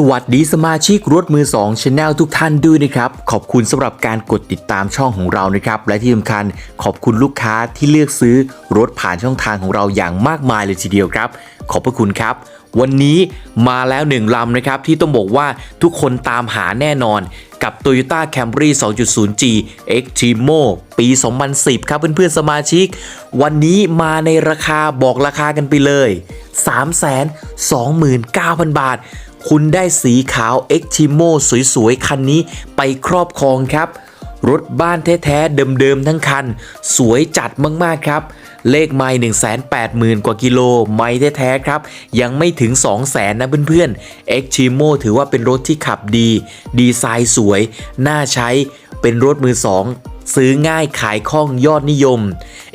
สวัสดีสมาชิกรถมือ2 Channel ทุกท่านด้วยนะครับ ขอบคุณสำหรับการกดติดตามช่องของเรานะครับ และที่สำคัญขอบคุณลูกค้าที่เลือกซื้อรถผ่านช่องทางของเราอย่างมากมายเลยทีเดียวครับ ขอบพระคุณครับ วันนี้มาแล้วหนึ่งลำนะครับที่ต้องบอกว่าทุกคนตามหาแน่นอน กับ Toyota Camry 2.0G Extremo ปี 2010 ครับเพื่อนๆสมาชิก วันนี้มาในราคาบอกราคากันไปเลย 329,000 บาท คุณได้สีขาว Extremo สวยๆ คันนี้ไปครอบครองครับ รถบ้านแท้ๆเดิมๆทั้งคัน สวยจัดมากๆครับ เลขไม่180,000 กว่ากิโล ไม่แท้ๆครับ ยังไม่ถึง 200,000นะเพื่อนๆ Extremo ถือว่าเป็นรถที่ขับดี ดีไซน์สวย น่าใช้ เป็นรถมือสองซื้อง่ายขายคล่องยอดนิยม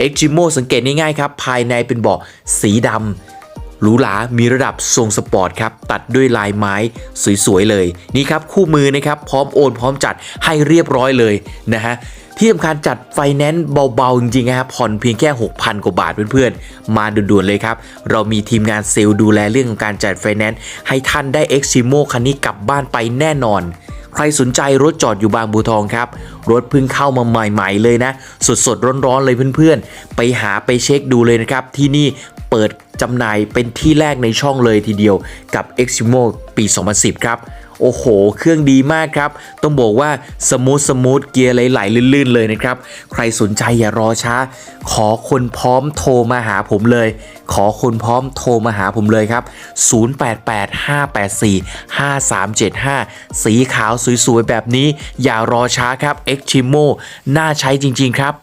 Extremo สังเกตง่ายๆครับ ภายในเป็นเบาะสีดำ หรูหรามีระดับทรงสปอร์ตครับตัดด้วยลายไม้สวยๆเลยนี่ครับคู่มือนะครับพร้อมโอนพร้อมจัดให้เรียบร้อยเลยนะฮะที่สำคัญจัดไฟแนนซ์เบา ๆ จริงๆนะครับผ่อนเพียงแค่ 6,000 กว่าบาทเพื่อนๆ มาด่วนๆเลยครับ เรามีทีมงานเซลล์ดูแลเรื่องของการจัดไฟแนนซ์ให้ท่านได้ e x i m o คันนี้กลับบ้านไปแน่นอน ใครสนใจรถจอดอยู่บางบัวทองครับ รถเพิ่งเข้ามาใหม่ ๆ เลยนะ สดๆ ร้อนๆเลยเพื่อนๆ ไปหาไปเช็คดูเลยนะครับ ที่นี่ เปิดจำหน่ายเป็นที่แรกในช่องเลยทีเดียวกับ e x i m o ปี 2010 ครับ โอ้โห เครื่องดีมากครับ ต้องบอกว่าสมูทสมูทเกียร์ไหลๆลื่นๆ เลยนะครับ ใครสนใจอย่ารอช้า ขอคนพร้อมโทรมาหาผมเลย ขอคนพร้อมโทรมาหาผมเลยครับ 0885845375 สีขาวสวยๆ แบบนี้อย่ารอช้าครับ e x t r e m o น่าใช้จริงๆครับ